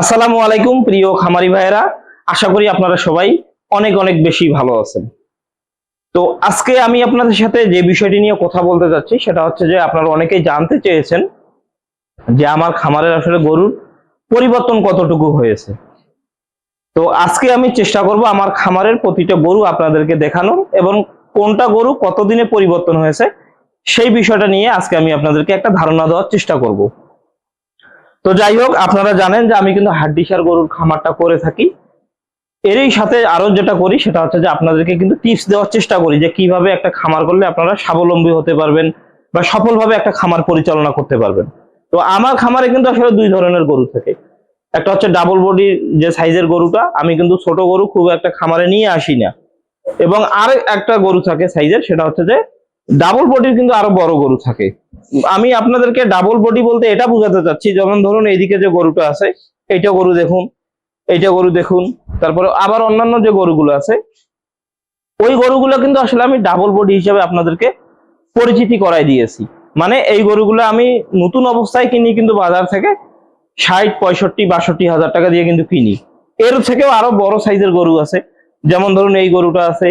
আসসালামু আলাইকুম, প্রিয় খামারি ভাইয়েরা। আশা করি আপনারা সবাই অনেক অনেক বেশি ভালো আছেন। তো আজকে আমি আপনাদের সাথে যে বিষয়টি নিয়ে কথা বলতে যাচ্ছি, সেটা হচ্ছে যে আপনারা অনেকেই জানতে চেয়েছেন যে আমার খামারের আসলে গরুর পরিবর্তন কতটুকু হয়েছে। তো আজকে আমি চেষ্টা করব আমার খামারের প্রতিটা গরু আপনাদেরকে দেখানোর এবং কোনটা গরু কতদিনে পরিবর্তন হয়েছে, সেই বিষয়টা নিয়ে আজকে আমি আপনাদেরকে একটা ধারণা দেওয়ার চেষ্টা করব। তো যাই হোক, আপনারা জানেন যে আমি কিন্তু হাড্ডিসার গরুর খামারটা করে থাকি। এরই সাথে আরও যেটা করি, সেটা হচ্ছে যে আপনাদেরকে কিন্তু টিপস দেওয়ার চেষ্টা করি যে কীভাবে একটা খামার করলে আপনারা স্বাবলম্বী হতে পারবেন বা সফলভাবে একটা খামার পরিচালনা করতে পারবেন। তো আমার খামারে কিন্তু আসলে দুই ধরনের গরু থাকে। একটা হচ্ছে ডাবল বডি যে সাইজের গরুটা, আমি কিন্তু ছোট গরু খুব একটা খামারে নিয়ে আসি না। এবং আর একটা গরু থাকে সাইজের সেটা হচ্ছে যে ডাবল বডির কিন্তু আরও বড় গরু থাকে। আমি আপনাদেরকে ডাবল বডি বলতে এটা বোঝাতে চাচ্ছি, যেমন ধরুন এইদিকে যে গরুটা আছে, এইটা গরু দেখুন, এইটা গরু দেখুন, তারপরে আবার অন্যান্য যে গরুগুলো আছে, ওই গরুগুলো কিন্তু আসলে আমি ডাবল বডি হিসেবে আপনাদেরকে পরিচিতি করাই দিয়েছি। মানে এই গরুগুলো আমি নতুন অবস্থায় কিনি কিন্তু বাজার থেকে ষাট, পঁয়ষট্টি, বাষট্টি হাজার টাকা দিয়ে কিন্তু কিনি। এর থেকেও আরও বড় সাইজের গরু আছে। যেমন ধরুন এই গরুটা আছে,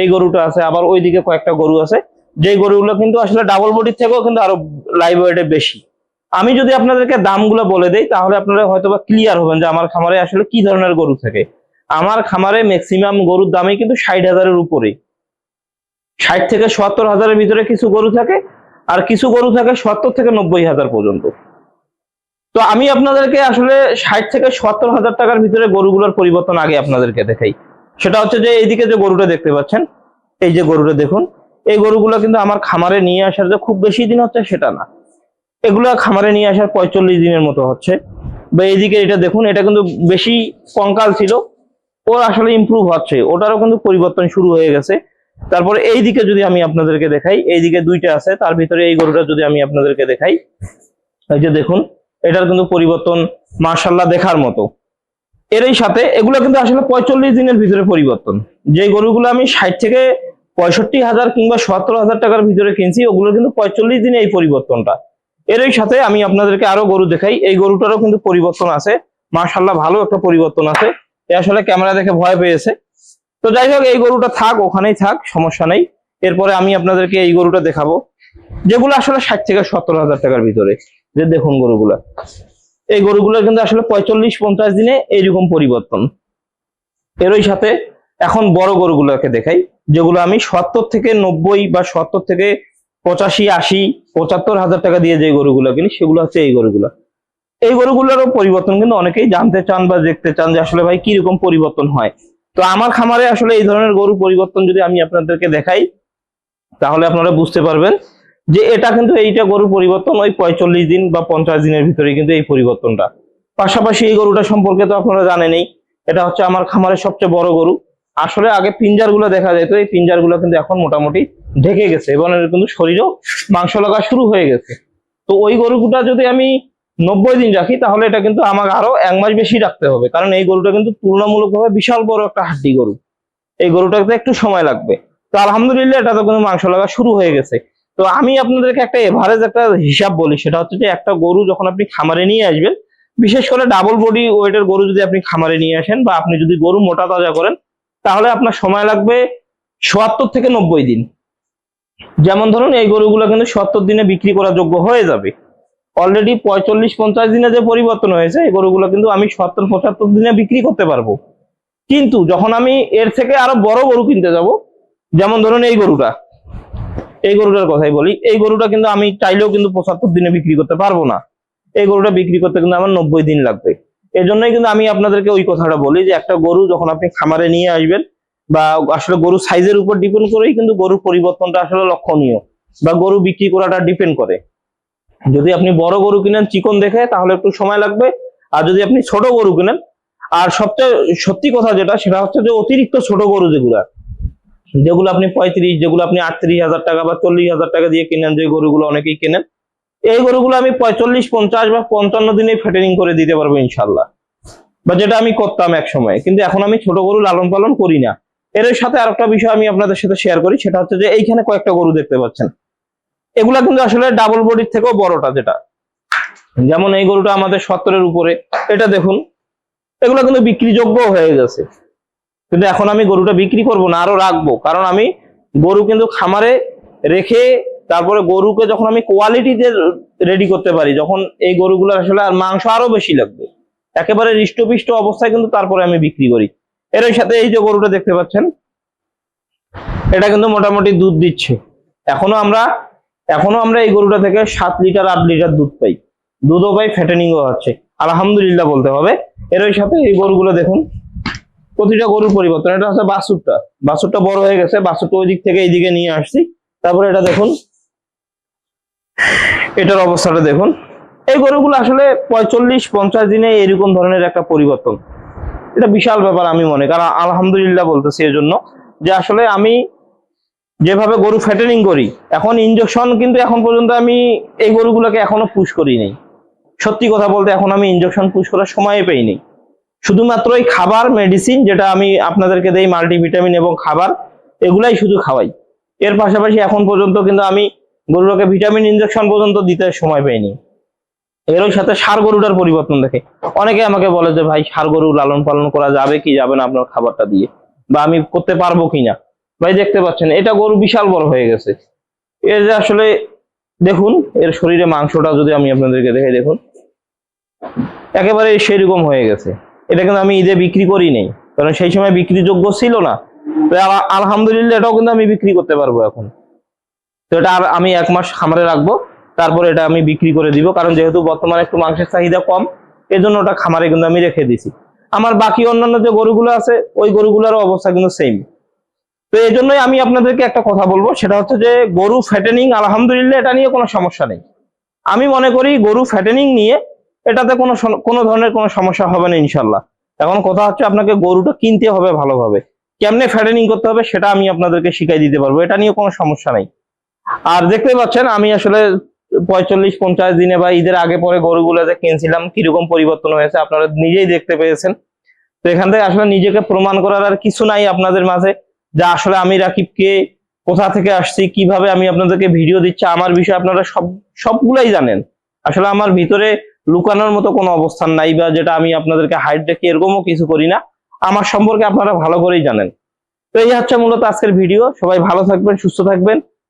এই গরুটা আছে, আবার ওইদিকে কয়েকটা গরু আছে। যে গরুগুলো কিন্তু আসলে ডাবল বডির থেকেও কিন্তু আরও লাইভ ওয়েটে বেশি। আমি যদি আপনাদেরকে দামগুলো বলে দেই, তাহলে আপনারা হয়তো বা ক্লিয়ার হবেন যে আমার খামারে আসলে কি ধরনের গরু থাকে। আমার খামারে ম্যাক্সিমাম গরুর দামই কিন্তু ষাট হাজারের উপরে। ষাট থেকে সত্তর হাজারের ভিতরে কিছু গরু থাকে, আর কিছু গরু থাকে সত্তর থেকে নব্বই হাজার পর্যন্ত। তো আমি আপনাদেরকে আসলে ষাট থেকে সত্তর হাজার টাকার ভিতরে গরুগুলোর পরিবর্তন আগে আপনাদেরকে দেখাই। সেটা হচ্ছে যে এইদিকে যে গরুটা দেখতে পাচ্ছেন, এই যে গরুটা দেখুন এই গরুগুলো কিন্তু আমার খামারে নিয়ে আসার যে খুব বেশি দিন হচ্ছে সেটা না। এগুলো খামারে নিয়ে আসার পঁয়তাল্লিশ দিনের মতো হচ্ছে। বা এইদিকে এটা দেখুন, এটা কিন্তু বেশি কঙ্কাল ছিল। ওর আসলে ইমপ্রুভ হচ্ছে। ওটারও কিন্তু পরিবর্তন শুরু হয়ে গেছে। তারপরে এই দিকে যদি আমি আপনাদেরকে দেখাই, এইদিকে দুইটা আছে। তার ভিতরে এই গরুটা যদি আমি আপনাদেরকে দেখাই, এই যে দেখুন, এটার কিন্তু পরিবর্তন মার্শাল্লাহ দেখার মতো। এরই সাথে এগুলো কিন্তু আসলে পঁয়তাল্লিশ দিনের ভিতরে পরিবর্তন। যে গরুগুলো আমি ষাট থেকে পঁয়ষট্টি হাজার কিংবা সত্তর হাজার টাকার ভিতরে কিনছি ওগুলো কিন্তু পঁয়তাল্লিশ দিনে এই পরিবর্তনটা। এরই সাথে আমি আপনাদেরকে আরও গরু দেখাই, এই গরুটারও কিন্তু পরিবর্তন আছে। মার্শাল্লাহ ভালো একটা পরিবর্তন আছে। এ আসলে ক্যামেরা দেখে ভয় পেয়েছে। তো যাই হোক, এই গরুটা থাক, ওখানেই থাক, সমস্যা নেই। এরপরে আমি আপনাদেরকে এই গরুটা দেখাবো, যেগুলো আসলে ষাট থেকে সত্তর হাজার টাকার ভিতরে। যে দেখুন গরুগুলা। এই গরুগুলো কিন্তু আসলে পঁয়তাল্লিশ পঞ্চাশ দিনে এইরকম পরিবর্তন। এরই সাথে এখন বড় গরুগুলোকে দেখাই, যেগুলো আমি সত্তর থেকে নব্বই বা সত্তর থেকে পঁচাশি, আশি, পঁচাত্তর হাজার টাকা দিয়ে যে গরুগুলো কিনি, সেগুলো হচ্ছে এই গরুগুলো। এই গরুগুলোরও পরিবর্তন কিন্তু অনেকেই জানতে চান বা দেখতে চান যে আসলে ভাই কীরকম পরিবর্তন হয়। তো আমার খামারে আসলে এই ধরনের গরু পরিবর্তন যদি আমি আপনাদেরকে দেখাই, তাহলে আপনারা বুঝতে পারবেন যে এটা কিন্তু এইটা গরুর পরিবর্তন ওই পঁয়তাল্লিশ দিন বা পঞ্চাশ দিনের ভিতরে কিন্তু এই পরিবর্তনটা। পাশাপাশি এই গরুটা সম্পর্কে তো আপনারা জানেনই, এটা হচ্ছে আমার খামারের সবচেয়ে বড় গরু। আসলে আগে পিঞ্জারগুলো দেখা যেত, এই পিঞ্জারগুলো কিন্তু এখন মোটামুটি ঢেকে গেছে এবং এর কিন্তু শরীরেও মাংস লাগা শুরু হয়ে গেছে। তো ওই গরুটা যদি আমি নব্বই দিন রাখি, তাহলে এটা কিন্তু আমাকে আরও এক মাস বেশি রাখতে হবে। কারণ এই গরুটা কিন্তু তুলনামূলকভাবে বিশাল বড় একটা হাড্ডি গরু। এই গরুটাতে একটু সময় লাগবে। তো আলহামদুলিল্লাহ এটা তো কিন্তু মাংস লাগা শুরু হয়ে গেছে। তো আমি আপনাদেরকে একটা এভারেজ একটা হিসাব বলি, সেটা হচ্ছে যে একটা গরু যখন আপনি খামারে নিয়ে আসবেন, বিশেষ করে ডাবল বডি ওয়েটের গরু যদি আপনি খামারে নিয়ে আসেন বা আপনি যদি গরু মোটা তাজা করেন তাহলে আপনার সময় লাগবে সোয়াত্তর থেকে নব্বই দিন। যেমন ধরুন এই গরুগুলো কিন্তু সত্তর দিনে বিক্রি করার যোগ্য হয়ে যাবে। অলরেডি পঁয়তাল্লিশ, পঞ্চাশ দিনে যে পরিবর্তন হয়েছে, এই গরুগুলো কিন্তু আমি সত্তর, পঁচাত্তর দিনে বিক্রি করতে পারব। কিন্তু যখন আমি এর থেকে আরও বড় গরু কিনতে যাব, যেমন ধরুন এই গরুটা, এই গরুটার কথাই বলি, এই গরুটা কিন্তু আমি চাইলেও কিন্তু পঁচাত্তর দিনে বিক্রি করতে পারব না। এই গরুটা বিক্রি করতে কিন্তু আমার নব্বই দিন লাগবে। এই জন্যই কিন্তু আমি আপনাদেরকে ওই কথাটা বলি যে একটা গরু যখন আপনি খামারে নিয়ে আসবেন বা আসলে গরু সাইজের উপর ডিপেন্ড করেই কিন্তু গরুর পরিবর্তনটা আসলে লক্ষণীয় বা গরু বিক্রি করাটা ডিপেন্ড করে। যদি আপনি বড় গরু কিনেন, চিকন দেখে, তাহলে একটু সময় লাগবে। আর যদি আপনি ছোট গরু কিনেন, আর সবচেয়ে সত্যি কথা যেটা, সেটা হচ্ছে যে অতিরিক্ত ছোট গরু যেগুলা, যেগুলো আপনি পঁয়ত্রিশ, যেগুলো আপনি আটত্রিশ হাজার টাকা বা চল্লিশ হাজার টাকা দিয়ে কিনেন, যে গরুগুলো অনেকেই কেনেন এই গরুগুলো আমি পঁয়তাল্লিশ, পঞ্চাশ বা পঞ্চান্ন দিনে ফেটেনিং করে দিতে পারব ইনশাল্লাহ বা যেটা আমি করতাম এক সময় কিন্তু এখন আমি ছোট গরু লালন পালন করি না। এর সাথে আরেকটা বিষয় আমি আপনাদের সাথে শেয়ার করি, সেটা হচ্ছে যে এইখানে কয়েকটা গরু দেখতে পাচ্ছেন। এগুলা কিন্তু আসলে ডাবল বডির থেকেও বড়টা যেটা। যেমন এই গরুটা আমাদের সত্তরের উপরে, এটা দেখুন। এগুলো কিন্তু বিক্রিযোগ্য হয়ে গেছে। কিন্তু এখন আমি গরুটা বিক্রি করব না, আরও রাখব। কারণ আমি গরু কিন্তু খামারে রেখে তারপরে গরুকে যখন আমি কোয়ালিটিতে রেডি করতে পারি, যখন এই গরুগুলো আসলে আর মাংস আরও বেশি লাগবে। একেবারে হৃষ্টপিষ্ট অবস্থায় কিন্তু তারপরে আমি বিক্রি করি। এর সাথে এই যে গরুটা দেখতে পাচ্ছেন, এটা কিন্তু মোটামুটি দুধ দিচ্ছে। এখনও আমরা এখনও আমরা এই গরুটা থেকে সাত লিটার, আট লিটার দুধ পাই। দুধও পাই ফ্যাটেনিংও হচ্ছে আলহামদুলিল্লাহ বলতে হবে। এর সাথে এই গরুগুলো দেখুন, প্রতিটা গরুর পরিবর্তন। এটা হচ্ছে বাসুরটা বাসুরটা বড় হয়ে গেছে বাসুরটা ওই দিক থেকে এইদিকে নিয়ে আসছি। তারপরে এটা দেখুন এটার অবস্থাটা দেখুন। এই গরুগুলো আসলে পঁয়তাল্লিশ, পঞ্চাশ দিনে এরকম ধরনের একটা পরিবর্তন। এটা বিশাল ব্যাপার আমি মনে, কারণ আলহামদুলিল্লাহ বলতেছি এর জন্য যে আসলে আমি যেভাবে গরু ফ্যাটেনিং করি, এখন ইনজেকশন কিন্তু এখন পর্যন্ত আমি এই গরুগুলোকে এখনও পুশ করি নাই। সত্যি কথা বলতে এখন আমি ইনজেকশন পুশ করার সময় পাইনি শুধুমাত্র এই খাবার মেডিসিন যেটা আমি আপনাদেরকে দেই মাল্টিভিটামিন এবং খাবার, এগুলাই শুধু খাওয়াই। এর পাশাপাশি এখন পর্যন্ত কিন্তু আমি গরুটাকে ভিটামিন ইনজেকশন পর্যন্ত দিতে সময় পাইনি। এরই সাথে সার গরুটার পরিবর্তন দেখে। অনেকে আমাকে বলে যে, ভাই, সার গরু লালন পালন করা যাবে কি যাবে না আপনার খাবারটা দিয়ে? বা আমি করতে পারব কিনা ভাই, দেখতে পাচ্ছেন, এটা গরু বিশাল বড় হয়ে গেছে। এর যে আসলে, দেখুন, এর শরীরে মাংসটা যদি আমি আপনাদেরকে দেখে দেখুন, একেবারে সেরকম হয়ে গেছে। এটা কিন্তু আমি ঈদে বিক্রি করি নেই, কারণ সেই সময় বিক্রিযোগ্য ছিল না। আলহামদুলিল্লাহ, এটাও কিন্তু আমি বিক্রি করতে পারব এখন। তো এটা আমি এক মাস খামারে রাখব। তারপর এটা আমি বিক্রি করে দিব, কারণ যেহেতু বর্তমানে একটু মাংসের চাহিদা কম এই জন্য ওটা খামারে কিন্তু আমি রেখে দিছি। আমার বাকি অন্যান্য যে গরুগুলো আছে, ওই গরুগুলোর অবস্থা কিন্তু সেম তো এই জন্যই আমি আপনাদেরকে একটা কথা বলব, সেটা হচ্ছে যে গরু ফ্যাটেনিং আলহামদুলিল্লাহ, এটা নিয়ে কোনো সমস্যা নেই। আমি মনে করি গরু ফ্যাটেনিং নিয়ে এটাতে কোনো কোনো ধরনের কোনো সমস্যা হবে না ইনশাল্লাহ এখন কথা হচ্ছে আপনাকে গরুটা কিনতে হবে ভালোভাবে। কেমনে ফ্যাটেনিং করতে হবে সেটা আমি আপনাদেরকে শিখাই দিতে পারব, এটা নিয়ে কোনো সমস্যা নাই। আর দেখতে পাচ্ছেন, আমি আসলে পঁয়তাল্লিশ, পঞ্চাশ দিনে বা ঈদের আগে পরে গরুগুলো যে কিনছিলাম, কীরকম পরিবর্তন হয়েছে আপনারা নিজেই দেখতে পেয়েছেন। তো এখান থেকে আসলে নিজেকে প্রমাণ করার আর কিছু নাই আপনাদের মাঝে, যা আসলে আমি রাকিবকে কোথা থেকে আসছি, কীভাবে আমি আপনাদেরকে ভিডিও দিচ্ছি, আমার বিষয়ে আপনারা সব, সবগুলাই জানেন। আসলে আমার ভিতরে লুকানোর মতো কোনো অবস্থান নাই বা যেটা আমি আপনাদেরকে হাইড রেখে এরকমও কিছু করি না, আমার সম্পর্কে আপনারা ভালো করেই জানেন। তো এই হচ্ছে মূলত আজকের ভিডিও, সবাই ভালো থাকবেন, সুস্থ থাকবেন।